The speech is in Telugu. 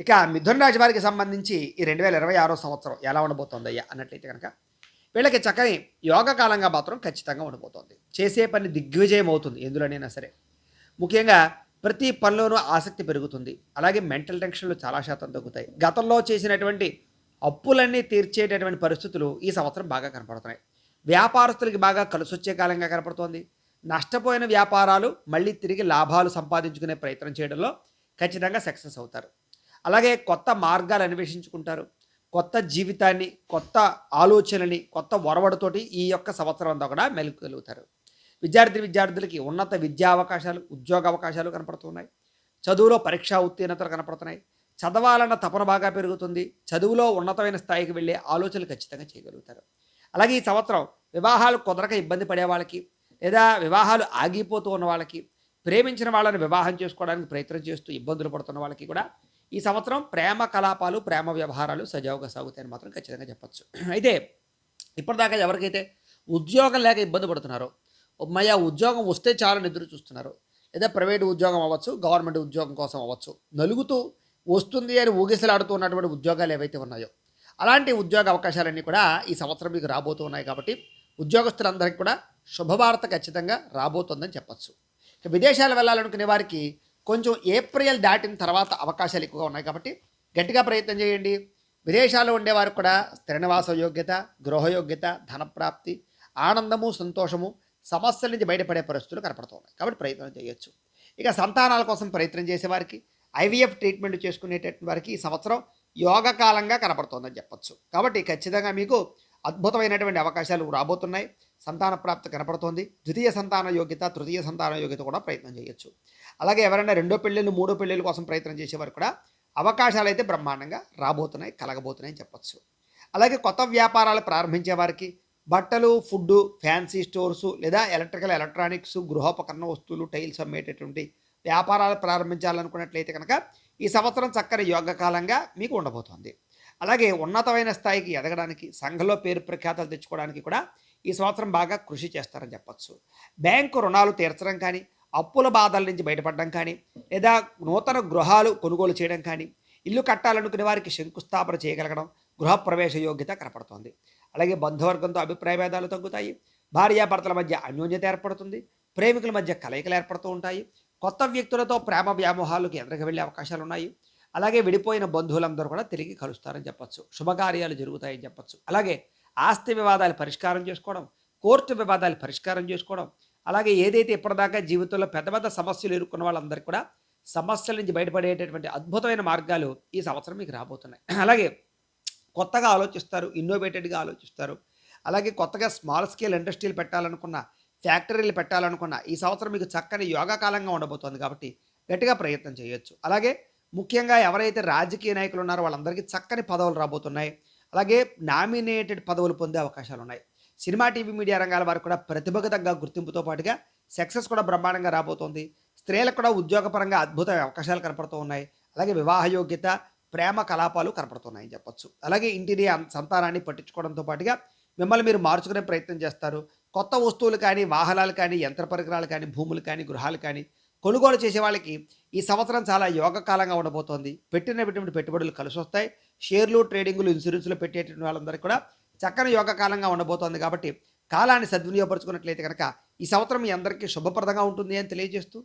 ఇక మిథున రాశి వారికి సంబంధించి ఈ రెండు వేల ఇరవై ఆరో సంవత్సరం ఎలా ఉండబోతోంది అయ్యా అన్నట్లయితే కనుక వీళ్ళకి చక్కని యోగ కాలంగా మాత్రం ఖచ్చితంగా ఉండబోతోంది. చేసే పని దిగ్విజయం అవుతుంది ఎందులోనైనా సరే. ముఖ్యంగా ప్రతి పనిలోనూ ఆసక్తి పెరుగుతుంది. అలాగే మెంటల్ టెన్షన్లు చాలా శాతం తగ్గుతాయి. గతంలో చేసినటువంటి అప్పులన్నీ తీర్చేటటువంటి పరిస్థితులు ఈ సంవత్సరం బాగా కనపడుతున్నాయి. వ్యాపారస్తులకి బాగా కలిసొచ్చే కాలంగా కనపడుతోంది. నష్టపోయిన వ్యాపారాలు మళ్ళీ తిరిగి లాభాలు సంపాదించుకునే ప్రయత్నం చేయడంలో ఖచ్చితంగా సక్సెస్ అవుతారు. అలాగే కొత్త మార్గాలు అన్వేషించుకుంటారు. కొత్త జీవితాన్ని కొత్త ఆలోచనని కొత్త ఒరవడితోటి ఈ యొక్క సంవత్సరం అంతా కూడా మెలుగలుగుతారు. విద్యార్థి విద్యార్థులకి ఉన్నత విద్యా అవకాశాలు ఉద్యోగ అవకాశాలు కనపడుతున్నాయి. చదువులో పరీక్షా ఉత్తీర్ణతలు కనపడుతున్నాయి. చదవాలన్న తపన బాగా పెరుగుతుంది. చదువులో ఉన్నతమైన స్థాయికి వెళ్ళే ఆలోచనలు ఖచ్చితంగా చేయగలుగుతారు. అలాగే ఈ సంవత్సరం వివాహాలు కుదరక ఇబ్బంది పడే వాళ్ళకి లేదా వివాహాలు ఆగిపోతూ ఉన్న వాళ్ళకి ప్రేమించిన వాళ్ళని వివాహం చేసుకోవడానికి ప్రయత్నం చేస్తూ ఇబ్బందులు పడుతున్న వాళ్ళకి కూడా ఈ సంవత్సరం ప్రేమ కలాపాలు ప్రేమ వ్యవహారాలు సజావుగా సాగుతాయని మాత్రం ఖచ్చితంగా చెప్పచ్చు. అయితే ఇప్పటిదాకా ఎవరికైతే ఉద్యోగం లేక ఇబ్బంది పడుతున్నారో మయా ఉద్యోగం వస్తే చాలని ఎదురు చూస్తున్నారు. లేదా ప్రైవేట్ ఉద్యోగం అవ్వచ్చు గవర్నమెంట్ ఉద్యోగం కోసం అవ్వచ్చు. నలుగుతూ వస్తుంది అని ఊగిసలాడుతూ ఉన్నటువంటి ఉద్యోగాలు ఏవైతే ఉన్నాయో అలాంటి ఉద్యోగ అవకాశాలన్నీ కూడా ఈ సంవత్సరం మీకు రాబోతూ ఉన్నాయి కాబట్టి ఉద్యోగస్తులందరికీ కూడా శుభవార్త ఖచ్చితంగా రాబోతుందని చెప్పచ్చు. విదేశాలు వెళ్ళాలనుకునే వారికి కొంచెం ఏప్రిల్ దాటిన తర్వాత అవకాశాలు ఎక్కువగా ఉన్నాయి కాబట్టి గట్టిగా ప్రయత్నం చేయండి. విదేశాల్లో ఉండేవారు కూడా స్థిరనివాస యోగ్యత గృహయోగ్యత ధనప్రాప్తి ఆనందము సంతోషము సమస్యల నుంచి బయటపడే పరిస్థితులు కనపడుతున్నాయి కాబట్టి ప్రయత్నం చేయొచ్చు. ఇక సంతానాల కోసం ప్రయత్నం చేసేవారికి ఐవీఎఫ్ ట్రీట్మెంట్ చేసుకునేటటువంటి వారికి ఈ సంవత్సరం యోగ కాలంగా కనపడుతోందని చెప్పొచ్చు. కాబట్టి ఖచ్చితంగా మీకు అద్భుతమైనటువంటి అవకాశాలు రాబోతున్నాయి. సంతాన ప్రాప్తి కనపడుతోంది. ద్వితీయ సంతాన యోగ్యత తృతీయ సంతాన యోగ్యత కూడా ప్రయత్నం చేయొచ్చు. అలాగే ఎవరైనా రెండో పెళ్ళిళ్ళు మూడో పెళ్ళిళ్ళ కోసం ప్రయత్నం చేసేవారు కూడా అవకాశాలు అయితే బ్రహ్మాండంగా రాబోతున్నాయి కలగబోతున్నాయని చెప్పచ్చు. అలాగే కొత్త వ్యాపారాలు ప్రారంభించే వారికి బట్టలు ఫుడ్ ఫ్యాన్సీ స్టోర్సు లేదా ఎలక్ట్రికల్ ఎలక్ట్రానిక్స్ గృహోపకరణ వస్తువులు టైల్స్ అమ్మేటటువంటి వ్యాపారాలు ప్రారంభించాలనుకున్నట్లయితే కనుక ఈ సంవత్సరం చక్కని యోగ కాలంగా మీకు ఉండబోతోంది. అలాగే ఉన్నతమైన స్థాయికి ఎదగడానికి సంఘంలో పేరు ప్రఖ్యాతలు తెచ్చుకోవడానికి కూడా ఈ సంవత్సరం బాగా కృషి చేస్తారని చెప్పచ్చు. బ్యాంకు రుణాలు తీర్చడం కానీ అప్పుల బాధల నుంచి బయటపడడం కానీ లేదా నూతన గృహాలు కొనుగోలు చేయడం కానీ ఇల్లు కట్టాలనుకునే వారికి శంకుస్థాపన చేయగలగడం గృహప్రవేశ యోగ్యత కనపడుతోంది. అలాగే బంధువర్గంతో అభిప్రాయ భేదాలు తగ్గుతాయి. భార్యాభర్తల మధ్య అన్యోన్యత ఏర్పడుతుంది. ప్రేమికుల మధ్య కలయికలు ఏర్పడుతూ ఉంటాయి. కొత్త వ్యక్తులతో ప్రేమ వ్యామోహాలకు ఎదురుగా వెళ్ళే అవకాశాలు ఉన్నాయి. అలాగే విడిపోయిన బంధువులందరూ కూడా తిరిగి కలుస్తారని చెప్పచ్చు. శుభకార్యాలు జరుగుతాయని చెప్పచ్చు. అలాగే ఆస్తి వివాదాలు పరిష్కారం చేసుకోవడం కోర్టు వివాదాలు పరిష్కారం చేసుకోవడం అలాగే ఏదైతే ఇప్పటిదాకా జీవితంలో పెద్ద పెద్ద సమస్యలు ఎదుర్కొన్న వాళ్ళందరికీ కూడా సమస్యల నుంచి బయటపడేటటువంటి అద్భుతమైన మార్గాలు ఈ సంవత్సరం మీకు రాబోతున్నాయి. అలాగే కొత్తగా ఆలోచిస్తారు ఇన్నోవేటెడ్గా ఆలోచిస్తారు. అలాగే కొత్తగా స్మాల్ స్కేల్ ఇండస్ట్రీలు పెట్టాలనుకున్న ఫ్యాక్టరీలు పెట్టాలనుకున్న ఈ సంవత్సరం మీకు చక్కని యోగా కాలంగా ఉండబోతోంది కాబట్టి గట్టిగా ప్రయత్నం చేయొచ్చు. అలాగే ముఖ్యంగా ఎవరైతే రాజకీయ నాయకులు ఉన్నారో వాళ్ళందరికీ చక్కని పదవులు రాబోతున్నాయి. అలాగే నామినేటెడ్ పదవులు పొందే అవకాశాలు ఉన్నాయి సినిమా టీవీ మీడియా రంగాల వారు కూడా ప్రతిభకు తగ్గ గుర్తింపుతో పాటుగా సక్సెస్ కూడా బ్రహ్మాండంగా రాబోతోంది. స్త్రీలకు కూడా ఉద్యోగపరంగా అద్భుతమైన అవకాశాలు కనపడుతూ ఉన్నాయి. అలాగే వివాహ యోగ్యత ప్రేమ కలాపాలు కనపడుతున్నాయని చెప్పొచ్చు. అలాగే ఇంటిని సంతానాన్ని పట్టించుకోవడంతో పాటుగా మిమ్మల్ని మీరు మార్చుకునే ప్రయత్నం చేస్తారు. కొత్త వస్తువులు కానీ వాహనాలు కానీ యంత్ర పరికరాలు కానీ భూములు కానీ గృహాలు కానీ కొనుగోలు చేసే వాళ్ళకి ఈ సంవత్సరం చాలా యోగకాలంగా ఉండబోతోంది. పెట్టినటువంటి పెట్టుబడులు కలిసి వస్తాయి షేర్లు ట్రేడింగ్లు ఇన్సూరెన్స్లు పెట్టేటువంటి వాళ్ళందరికీ కూడా చక్కని యోగకాలంగా ఉండబోతోంది కాబట్టి కాలాన్ని సద్వినియోగపరుచుకున్నట్లయితే కనుక ఈ సంవత్సరం మీ అందరికీ శుభప్రదంగా ఉంటుంది అని తెలియజేస్తూ